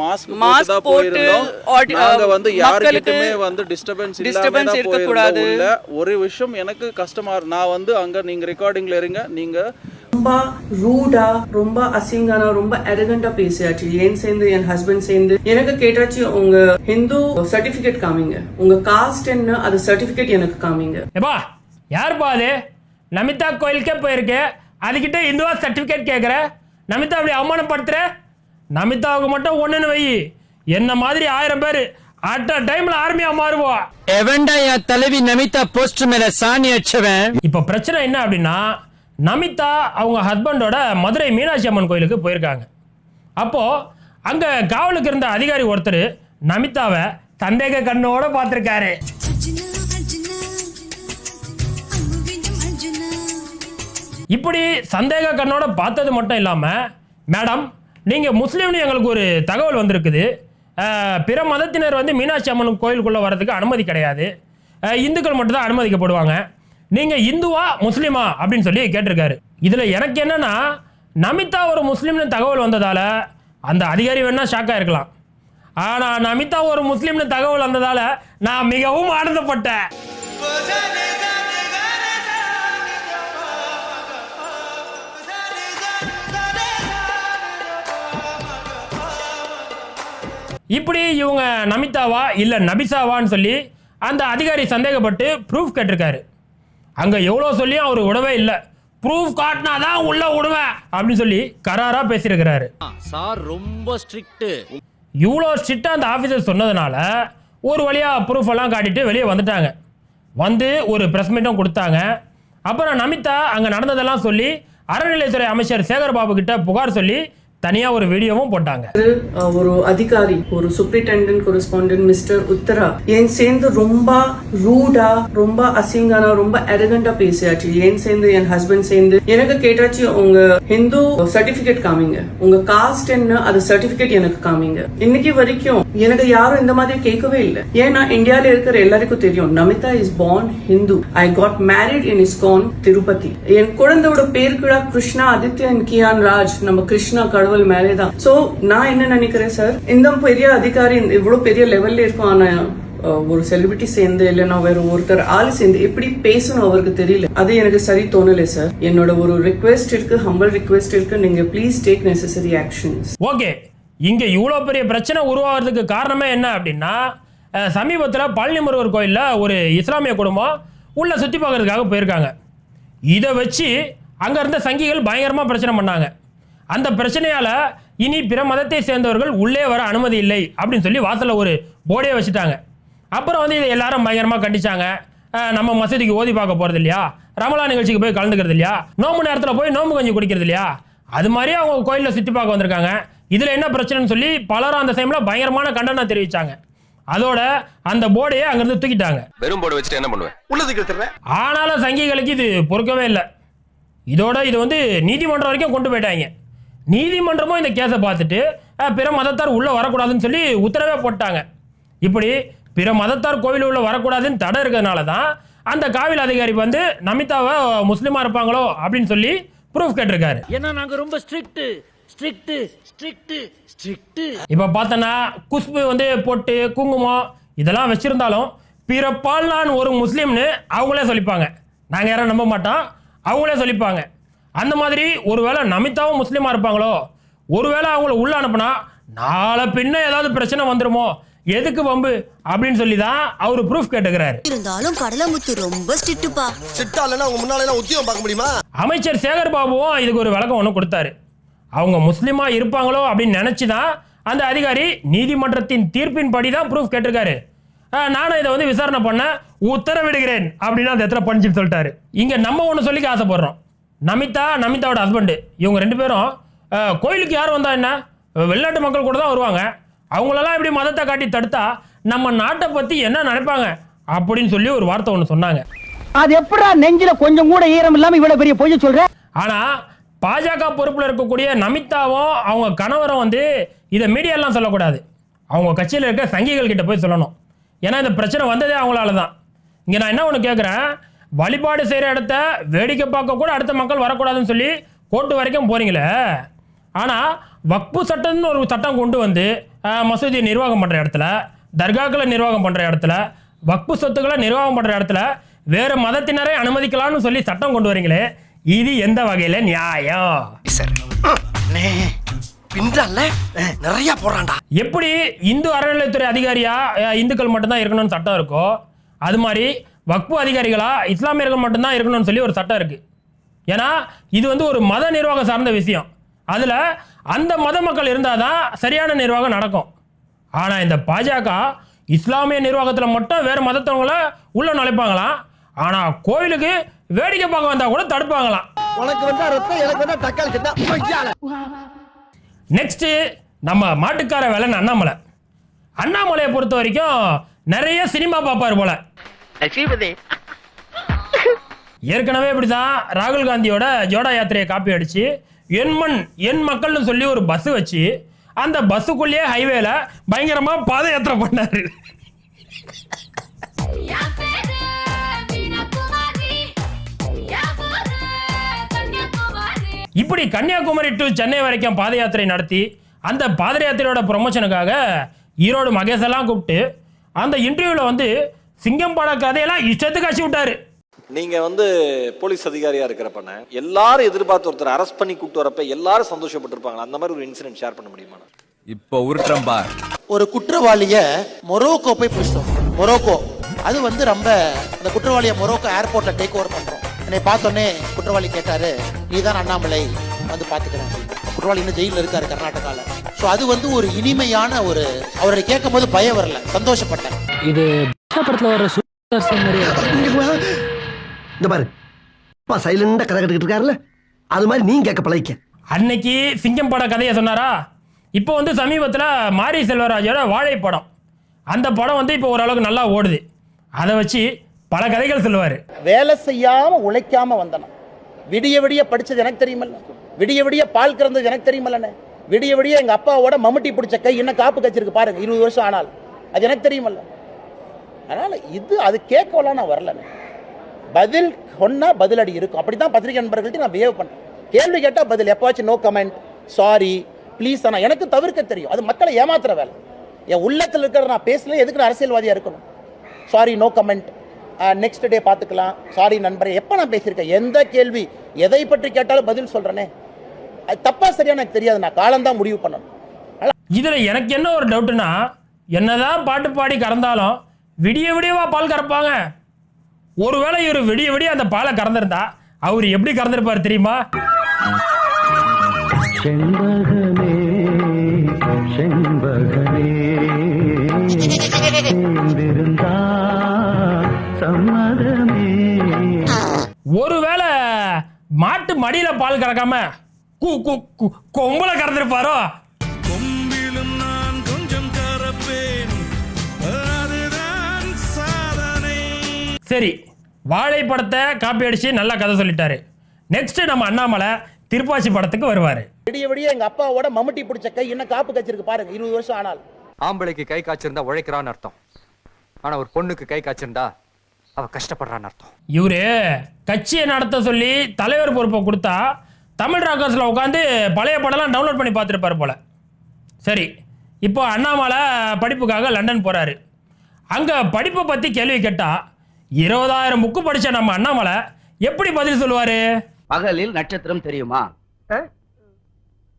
Mask போட்டு நாங்க வந்து யாருக்கிட்டமே வந்து டிஸ்டர்பன்ஸ். போயிருந்தோம் உள்ள. ஒரு விஷயம் எனக்கு கஷ்டமா நான் வந்து அங்க நீங்க ரெக்கார்டிங்ல இருங்க. நீங்க ரொம்ப ரூடா ரொம்ப அசிங்கானா ரொம்ப அரகண்டா பேசியாச்சு. ஏன் சேர்ந்து என் ஹஸ்பண்ட் சேர்ந்து? எனக்கு கேட்டாச்சு உங்க ஹிந்து சர்டிபிகேட் காமிங்க. உங்க காஸ்ட் என்ன அது சர்டிபிகேட் எனக்கு காமிங்க. ஏப்பா யாருப்பா அது? நமிதா கோயிலுக்கே போயிருக்க. அதுக்கிட்ட இந்துவா சர்டிஃபிகேட் கேட்குற நமிதா அப்படி அவமானப்படுத்துற? நமிதாவுக்கு மட்டும் ஒன்றுன்னு வை. என்ன மாதிரி ஆயிரம் பேர் அட் டைம்ல ஆர்மியா மாறுவோம் எவன்டா என் தலைவி நமிதா போஸ்ட் மேல சாணி அடிச்சவன்? இப்போ பிரச்சனை என்ன அப்படின்னா நமிதா அவங்க ஹஸ்பண்டோட மதுரை மீனாட்சி அம்மன் கோயிலுக்கு போயிருக்காங்க. அப்போ அங்க காவலுக்கு இருந்த அதிகாரி ஒருத்தர் நமிதாவை சந்தேக கண்ணோட பார்த்துருக்காரு. இப்படி சந்தேக கண்ணோட பார்த்தது மட்டும் இல்லாமல் மேடம் நீங்கள் முஸ்லீம்னு எங்களுக்கு ஒரு தகவல் வந்திருக்குது. பிற மதத்தினர் வந்து மீனாட்சி அம்மன் கோயிலுக்குள்ளே வர்றதுக்கு அனுமதி கிடையாது. இந்துக்கள் மட்டும் தான் அனுமதிக்கப்படுவாங்க. நீங்கள் இந்துவா முஸ்லீமா அப்படின்னு சொல்லி கேட்டிருக்காரு. இதில் எனக்கு என்னென்னா நமிதா ஒரு முஸ்லீம்னு தகவல் வந்ததால் அந்த அதிகாரி வேணால் ஷாக்காக இருக்கலாம் ஆனால் நமிதா ஒரு முஸ்லீம்னு தகவல் வந்ததால் நான் மிகவும் ஆனந்தப்பட்டேன். இப்படி இவங்க நமிதாவா இல்லை நபிசாவான்னு சொல்லி அந்த அதிகாரி சந்தேகப்பட்டு ப்ரூஃப் கேட்டிருக்காரு. அங்கே எவ்வளோ சொல்லியும் அவர் விடவே இல்லை. ப்ரூஃப் காட்டினா தான் உள்ள விடுவேன் அப்படின்னு சொல்லி கராராக பேசியிருக்கிறாரு. சார் ரொம்ப ஸ்ட்ரிக்ட் இவ்வளோ ஸ்ட்ரிக்டாக அந்த ஆஃபீஸர் சொன்னதுனால ஒரு வழியாக ப்ரூஃப் எல்லாம் காட்டிட்டு வெளியே வந்துட்டாங்க. வந்து ஒரு ப்ரெஸ் மீட்டும் கொடுத்தாங்க. அப்புறம் நமிதா அங்கே நடந்ததெல்லாம் சொல்லி அறநிலையத்துறை அமைச்சர் சேகர் பாபு கிட்ட புகார் சொல்லி தனியா ஒரு வீடியோவும் போட்டாங்க. ஒரு அதிகாரி ஒரு சூப்பரிண்டென்டென்ட் கொரஸ்பாண்டன்ட் மிஸ்டர் உத்தரா ஏன் சேர்ந்து ரொம்ப ரூடா ரொம்ப அசிங்கானா ரொம்ப அரகண்டா பேசியாச்சு ஏன் சேர்ந்து என் ஹஸ்பண்ட் சேர்ந்து? எனக்கு கேட்டாச்சு உங்க ஹிந்து சர்டிபிகேட் காமிங்க. உங்க காஸ்ட் என்ன அது சர்டிபிகேட் எனக்கு காமிங்க. இன்னைக்கு வரைக்கும் எனக்கு யாரும் இந்த மாதிரி கேட்கவே இல்லை. ஏன்னா இந்தியால இருக்கிற எல்லாருக்கும் தெரியும் Namitha is born Hindu I got married in ISKCON Tirupati என் குழந்தையோட பேர் கூட கிருஷ்ணா ஆதித்யன் கியான் ராஜ் நம்ம கிருஷ்ணா கடவுள் மேலேதான். சோ நான் என்ன நினைக்கிறேன் சார் இந்த பெரிய அதிகாரி இந்த இவ்வளவு பெரிய லெவல்ல இருக்கும் ஒரு செலிபிரிட்டி சேர்ந்து இல்லைன்னா வேற ஒருத்தர் ஆள் சேர்ந்து எப்படி பேசணும் அவருக்கு தெரியல. அது எனக்கு சரி தோணலை சார் என்னோட ஒரு ரிக்வெஸ்ட் இருக்கு ஹம்பிள் ரிக்வெஸ்ட் இருக்கு. நீங்க please take necessary actions okay இங்க இவ்வளோ பெரிய பிரச்சனை உருவாகிறதுக்கு காரணமே என்ன அப்படின்னா சமீபத்தில் பழனி முருகர் கோயிலில் ஒரு இஸ்லாமிய குடும்பம் உள்ளே சுற்றி பார்க்கறதுக்காக போயிருக்காங்க. இதை வச்சு அங்கே இருந்த சங்கிகள் பயங்கரமாக பிரச்சனை பண்ணாங்க. அந்த பிரச்சனையால் இனி பிற மதத்தை சேர்ந்தவர்கள் உள்ளே வர அனுமதி இல்லை அப்படின்னு சொல்லி வாசலில் ஒரு போர்டே வச்சுட்டாங்க. அப்புறம் வந்து இதை எல்லாரும் பயங்கரமாக கண்டிச்சாங்க. நம்ம மசூதிக்கு ஓதி பார்க்க போகிறது இல்லையா? ரமலா நிகழ்ச்சிக்கு போய் கலந்துக்கிறது இல்லையா? நோம்பு நேரத்தில் போய் நோம்பு கஞ்சி குடிக்கிறது இல்லையா? அது மாதிரி அவங்க கோயிலில் சுற்றி பார்க்க வந்திருக்காங்க. இதில் என்ன பிரச்சனைன்னு சொல்லி பலரும் அந்த டைமில் பயங்கரமான கண்டனம் தெரிவித்தாங்க அதோட அந்த போர்டையே அங்கேருந்து தூக்கிட்டாங்க. வெறும் போர்டு வச்சுட்டு என்ன பண்ணுவேன்? உள்ளதுக்கு ஆனாலும் சங்கிகளுக்கு இது பொறுக்கவே இல்லை. இதோட இது வந்து நீதிமன்றம் வரைக்கும் கொண்டு போயிட்டாங்க. நீதிமன்றமும் இந்த கேஸை பார்த்துட்டு பிற மதத்தார் உள்ளே வரக்கூடாதுன்னு சொல்லி உத்தரவே போட்டாங்க. இப்படி பிற மதத்தார் கோவில் உள்ள வரக்கூடாதுன்னு தடை இருக்கிறதுனால தான் அந்த காவல் அதிகாரி வந்து நமிதாவை முஸ்லீமாக இருப்பாங்களோ? அப்படின்னு சொல்லி ப்ரூஃப் கேட்டிருக்காரு. ஏன்னா நாங்க ரொம்ப ஸ்ட்ரிக்ட் ஸ்ட்ரிக்ட் ஸ்ட்ரிக்ட் ஸ்ட்ரிக்ட் இப்போ பார்த்தோன்னா குஷ்பு வந்து பொட்டு குங்குமம் இதெல்லாம் வச்சுருந்தாலும் பிறப்பால் நான் ஒரு முஸ்லீம்னு அவங்களே சொல்லிப்பாங்க. நாங்கள் யாரும் நம்ப மாட்டோம். அவங்களே சொல்லிப்பாங்க. அந்த மாதிரி ஒருவேளை நமிதாவும் முஸ்லீமாக இருப்பாங்களோ? ஒருவேளை அவங்கள உள்ள அனுப்புனா நாளை பின்ன ஏதாவது பிரச்சனை வந்துருமோ? எதுக்கு வம்பு? அப்படின்னு சொல்லி தான் அவர் ப்ரூஃப் கேட்டுக்கிறாரு. இருந்தாலும் கடலமுத்து ரொம்ப ஸ்ட்ரிக்ட்டுப்பா. சிட்டா இல்லைன்னா உங்க முன்னால எல்லாம் உத்தியோகம் பார்க்க முடியுமா? அமைச்சர் சேகர் பாபுவும் இதுக்கு ஒரு விளக்கம் ஒன்று கொடுத்தாரு. அவங்க முஸ்லீமா இருப்பாங்களோ அப்படின்னு நினச்சி தான் அந்த அதிகாரி நீதிமன்றத்தின் தீர்ப்பின்படி தான் ப்ரூஃப் கேட்டிருக்காரு நானும் இதை வந்து விசாரணை பண்ண உத்தரவிடுகிறேன் அப்படின்னு அந்த இடத்துல பணிச்சு சொல்லிட்டாரு. இங்கே நம்ம ஒன்று சொல்லிக்க ஆசைப்படுறோம் நமிதா நமிதாவோட ஹஸ்பண்டு இவங்க ரெண்டு பேரும் கோயிலுக்கு யார் வந்தா என்ன? வெளிநாட்டு மக்கள் கூட தான் வருவாங்க. அவங்களெல்லாம் இப்படி மதத்தை காட்டி தடுத்தா நம்ம நாட்டை பற்றி என்ன நினைப்பாங்க? அப்படின்னு சொல்லி ஒரு வார்த்தை ஒன்று சொன்னாங்க. அது எப்படா நெஞ்சில கொஞ்சம் கூட ஈரம் இல்லாம இவ்வளவு பெரிய பொய்ய சொல்ற? ஆனா பாஜக பொறுப்புல இருக்கக்கூடிய நமிதாவும் அவங்க கணவரும் வந்து இதை மீடியாலாம் சொல்லக்கூடாது. அவங்க கட்சியில் இருக்க சங்கிகள் கிட்ட போய் சொல்லணும். ஏன்னா இந்த பிரச்சனை வந்ததே அவங்களால தான் இங்கே நான் என்ன ஒன்று கேட்குறேன் வழிபாடு செய்கிற இடத்த வேடிக்கை பார்க்க கூட அடுத்த மக்கள் வரக்கூடாதுன்னு சொல்லி கோர்ட்டு வரைக்கும் போறீங்களே. ஆனால் வக்பு சட்டம்னு ஒரு சட்டம் கொண்டு வந்து மசூதியை நிர்வாகம் பண்ணுற இடத்துல தர்காக்களை நிர்வாகம் பண்ணுற இடத்துல வக்பு சொத்துக்களை நிர்வாகம் பண்ணுற இடத்துல வேறு மதத்தினரை அனுமதிக்கலாம்னு சொல்லி சட்டம் கொண்டு வரீங்களே இது எந்த வகையில் நியாயம்? நிறைய போறான்டா எப்படி இந்து அறநிலையத்துறை அதிகாரியா இந்துக்கள் மட்டும்தான் இருக்கணும்னு சட்டம் இருக்கோ அது மாதிரி வக்பு அதிகாரிகளா இஸ்லாமியர்கள் மட்டும்தான் இருக்கணும்னு சொல்லி ஒரு சட்டம் இருக்கு. ஏன்னா இது வந்து ஒரு மத நிர்வாகம் சார்ந்த விஷயம். அதில் அந்த மத மக்கள் இருந்தால் தான் சரியான நிர்வாகம் நடக்கும். ஆனால் இந்த பாஜக இஸ்லாமிய நிர்வாகத்தில் மட்டும் வேறு மதத்தவங்கள உள்ள நுழைப்பாங்களாம். ஆனால் கோவிலுக்கு வேடிக்கை பார்க்க வந்தால் கூட தடுப்பாங்களாம். உனக்கு வந்தா ரத்தம் எனக்கு வந்தா தக்காளி சட்டா. நெக்ஸ்ட்டு நம்ம மாட்டுக்கார வேலைன்னு அண்ணாமலை. அண்ணாமலையை பொறுத்த வரைக்கும் நிறைய சினிமா பார்ப்பார் போல. ஏற்கனவே இப்படிதான் ராகுல் காந்தியோட ஜோடா யாத்திரையை காப்பி அடிச்சு என் மண் என் மக்கள்னு சொல்லி ஒரு பஸ் வச்சு அந்த பஸ்ஸுக்குள்ளேயே ஹைவேல பயங்கரமா பாத யாத்திரை பண்ணாரு. இப்படி கன்னியாகுமரி டு சென்னை வரைக்கும் பாத யாத்திரை நடத்தி அந்த பாத யாத்திரையோட ப்ரொமோஷனுக்காக ஈரோடு மகேஷ் எல்லாம் கூப்பிட்டு அந்த இன்டர்வியூவில் வந்து சிங்கம் பட கதையெல்லாம் இஷ்டத்துக்கு அடிச்சு விட்டாரு. நீங்க வந்து போலீஸ் அதிகாரியா இருக்கிறப்பன எல்லாரும் எதிர்பார்த்து ஒருத்தர் அரெஸ்ட் பண்ணி கூட்டு வரப்ப எல்லாரும் சந்தோஷப்பட்டிருப்பாங்க அந்த மாதிரி ஒரு இன்சிடென்ட் ஷேர் பண்ண முடியுமா இப்போ உருட்டுறேன் பார் ஒரு குற்றவாளிய மொரோக்கோ போய் பிடிச்சோம் மொரோக்கோ. அது வந்து ரொம்ப அந்த குற்றவாளியை மொரோக்கோ ஏர்போர்ட்ல டேக் ஓவர் பண்றோம். என்னை பார்த்தோன்னே குற்றவாளி கேட்டாரு நீதான் அண்ணாமலை வந்து பாத்துக்கிறேன். குற்றவாளி இன்னும் ஜெயிலில் இருக்காரு கர்நாடகால. ஸோ அது வந்து ஒரு இனிமையான ஒரு அவரை கேட்கும் போது பயம் வரல. சந்தோஷப்பட்டேன். இது படத்துல வர சூப்பர் மாதிரியே இந்த பாரு. அப்பா சைலண்டா கதை கட்டுக்கிட்டு இருக்காருல்ல? அது மாதிரி நீ கேட்க பழகிக்க. அன்னைக்கு சிங்கம் பட கதையை சொன்னாரா? இப்போ வந்து சமீபத்தில் மாரி செல்வராஜோட வாழை படம். அந்த படம் வந்து இப்போ ஓரளவுக்கு நல்லா ஓடுது. அதை வச்சு பல கதைகள் சொல்லுவார். வேலை செய்யாம உழைக்காம வந்தன. விடிய விடிய படிச்சது எனக்கு தெரியுமல்ல. விடிய விடிய பால் கறந்தது எனக்கு தெரியுமல்லண்ணே. விடிய விடிய எங்க அப்பாவோட மம்முட்டி பிடிச்ச கை இன்னும் காப்பு கச்சிருக்கு பாருங்க இருபது வருஷம் ஆனால் அது எனக்கு தெரியுமல்ல. அதனால் இது அது கேட்கலாம் நான் வரல பதில் சொன்னால் பதிலடி இருக்கும். அப்படி தான் பத்திரிகை நண்பர்கள்ட்ட நான் பிஹேவ் பண்ணேன் கேள்வி கேட்டால் பதில். எப்போவாச்சும் நோ கமெண்ட் சாரி ப்ளீஸ் ஆனால் எனக்கு தவிர்க்க தெரியும். அது மக்களை ஏமாத்துற வேலை. என் உள்ளத்தில் இருக்கிற நான் பேசல எதுக்கு நான் அரசியல்வாதியாக இருக்கணும்? Sorry no comment next day பார்த்துக்கலாம். சாரி நண்பரே எப்போ நான் பேசியிருக்கேன்? எந்த கேள்வி? எதை பற்றி கேட்டாலும் பதில் சொல்கிறேனே அது தப்பாக சரியா எனக்கு தெரியாது. நான் காலம்தான் முடிவு பண்ணணும். இதில் எனக்கு என்ன ஒரு டவுட்டுனா என்னதான் பாட்டு பாடி கறந்தாலும் விடிய விடியவா பால் கறப்பாங்க. ஒருவேளை இவர் விடிய விடிய அந்த பாலை கறந்திருந்தா அவர் எப்படி கறந்திருப்பார் தெரியுமா? செண்பகமே செண்பகமே சேர்ந்திருந்தா சம்மதமே. ஒருவேளை மாட்டு மடியில பால் கறக்காம கு கு கு கொம்புல கறந்திருப்பாரோ? சரி வாழை படத்தை காப்பி அடிச்சு நல்லா கதை சொல்லிட்டாரு. நெக்ஸ்ட் நம்ம அண்ணாமலை திருப்பாச்சி படத்துக்கு வருவார். விடிய விடிய எங்க அப்பாவோட மம்முட்டி பிடிச்ச கை இன்னும் காப்பு கச்சிருக்கு பாருங்க இருபது வருஷம் ஆனால் ஆம்பளைக்கு கை காய்ச்சிருந்தா உழைக்கிறான்னு அர்த்தம். ஆனா ஒரு பொண்ணுக்கு கை காய்ச்சிருந்தா அவ கஷ்டப்படுறான்னு அர்த்தம். இவரு கட்சியை நடத்த சொல்லி தலைவர் பொறுப்பை கொடுத்தா தமிழ் ராக்கர்ஸில் உட்காந்து பழைய படம்லாம் டவுன்லோட் பண்ணி பார்த்துருப்பாரு போல. சரி இப்போ அண்ணாமலை படிப்புக்காக லண்டன் போகிறாரு அங்கே படிப்பை பற்றி கேள்வி கேட்டால் இருபதாயிரம் புக்கு படித்த நம்ம அண்ணாமலை எப்படி பதில் சொல்லுவார்? பகலில் நட்சத்திரம் தெரியுமா?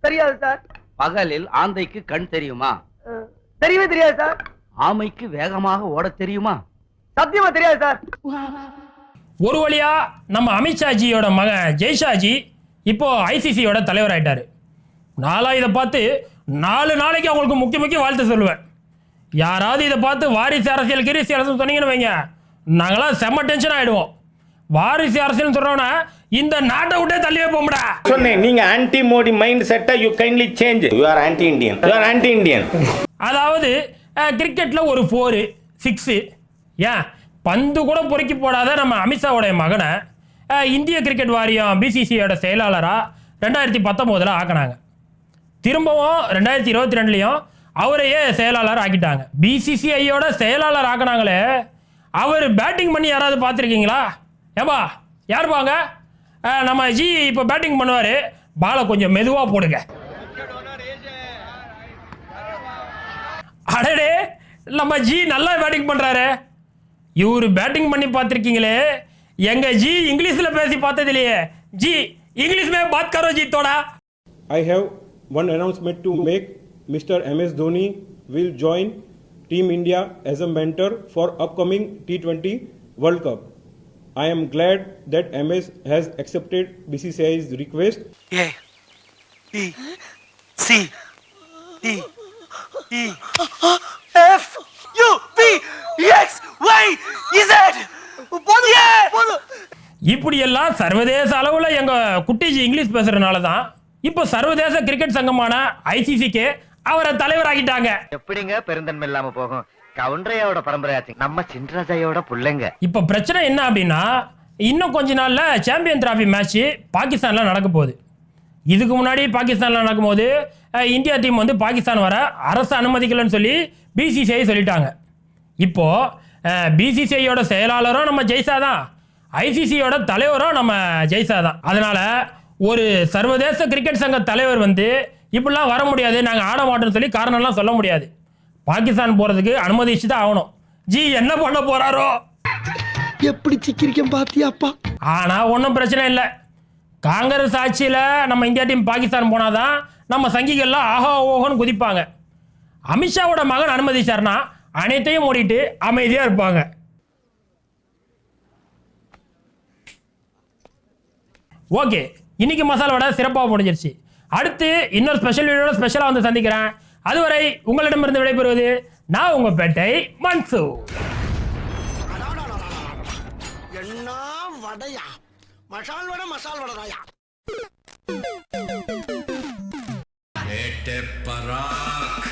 தெரியாது சார். பகலில் ஆந்தைக்கு கண் தெரியுமா? தெரியவே தெரியாது சார். ஆமைக்கு வேகமாக ஓடத் தெரியுமா? சத்தியமா தெரியாது சார். ஒரு வழியா நம்ம அமித்ஷாஜியோட மகன் ஜெய்ஷாஜி இப்போ ஐசிசியோட தலைவர் ஆயிட்டாரு நாளா இதை பார்த்து நாலு நாளைக்கு அவங்களுக்கு முக்கிய முக்கிய வாழ்த்து சொல்லுவேன். யாராவது இதை பார்த்து வாரிசு அரசியல் கிரிசி அரசியல் சொன்னீங்கன்னு வைங்க. நாங்களாம் செம்ம டென்ஷன் ஆயிடுவோம். வாரிசு அரசியல் சொல்றவன இந்த நாட்டை விட்டே தள்ளியே போம்டா சொன்னேன் நீங்க ஆன்டி மோடி மைண்ட் செட்டை you kindly change you are anti Indian you are anti Indian அதாவது கிரிக்கெட்டில் ஒரு ஃபோரு சிக்ஸு ஏன்? பந்து கூட பொறுக்கி போடாத நம்ம அமித்ஷாவோடைய மகனை இந்திய கிரிக்கெட் வாரியம் பிசிசியோட செயலாளராக ரெண்டாயிரத்தி பத்தொம்போதில் ஆக்கினாங்க. திரும்பவும் ரெண்டாயிரத்தி இருபத்தி ரெண்டுலையும் அவரையே செயலாளர் ஆக்கிட்டாங்க. பிசிசிஐயோட செயலாளர் ஆக்கினாங்களே அவர் பேட்டிங் பண்ணி யாராவது பார்த்துருக்கீங்களா? ஏப்பா யாருப்பாங்க நம்ம ஜி இப்போ பேட்டிங் பண்ணுவார். பாலை கொஞ்சம் மெதுவாக போடுங்க. அடடே நம்ம ஜி நல்லா பேட்டிங் பண்ணுறாரு இவர் பேட்டிங் பண்ணி பார்த்துருக்கீங்களே. எங்கள் ஜி இங்கிலீஷில் பேசி பார்த்ததில்லையே. ஜி இங்கிலீஷ் மே பாத் கரோ G Doda. I have one announcement to make mister M S Dhoni will join Team India as a mentor for upcoming T20 World Cup. I am glad that MS has accepted BCCI's request. C D E F U B X Y Z போதும் போதும் இப்படியெல்லாம் சர்வதேச அளவில் எங்கள் குட்டிஜி English பேசுகிறனால தான் இப்போ சர்வதேச cricket சங்கமான ஐசிசிக்கு அவரை தலைவராக்கிட்டாங்க. எப்படிங்க பெருந்தன்மை இல்லாம போகும்? கவுண்டரையோட பரம்பரையாச்சு. நம்ம சின்ராஜாயோட புள்ளைங்க. இப்போ பிரச்சனை என்ன அப்படின்னா இன்னும் கொஞ்ச நாளில் சாம்பியன் டிராஃபி மேட்ச்சு பாகிஸ்தானில் நடக்க போகுது. இதுக்கு முன்னாடி பாகிஸ்தானில் நடக்கும்போது இந்தியா டீம் வந்து பாகிஸ்தான் வர அரசு அனுமதிக்கலைன்னு சொல்லி பிசிசிஐ சொல்லிட்டாங்க. இப்போது பிசிசிஐயோட செயலாளரும் நம்ம ஜெய்சா தான் ஐசிசியோட தலைவரும் நம்ம ஜெய்சா தான் அதனால் ஒரு சர்வதேச கிரிக்கெட் சங்க தலைவர் வந்து இப்படிலாம் வர முடியாது. நாங்கள் ஆட மாட்டோம்னு சொல்லி காரணம்லாம் சொல்ல முடியாது. பாகிஸ்தான் போகிறதுக்கு அனுமதிச்சு தான் ஆகணும். ஜி என்ன பண்ண போகிறாரோ எப்படி சிக்கிரிக்கம் பாத்தியாப்பா ஆனா ஒன்றும் பிரச்சனை இல்லை. காங்கிரஸ் ஆட்சியில் நம்ம இந்தியா டீம் பாகிஸ்தான் போனாதான் நம்ம சங்கிகள்லாம் ஆஹா ஓஹோன்னு குதிப்பாங்க. அமித்ஷாவோட மகன் அனுமதிச்சார்னா அனைத்தையும் மூடிட்டு அமைதியாக இருப்பாங்க. ஓகே இன்னைக்கு மசாலா வடை சிறப்பாக முடிஞ்சிருச்சு. அடுத்து இன்னொரு ஸ்பெஷல் வீடியோட ஸ்பெஷலாக வந்து சந்திக்கிறேன். அதுவரை உங்களிடமிருந்து விடைபெறுவது நான் உங்கள் பேட்டை மன்சூ. என்ன வடையா? மசால் வடை மசால் வடைதாயா பராக்.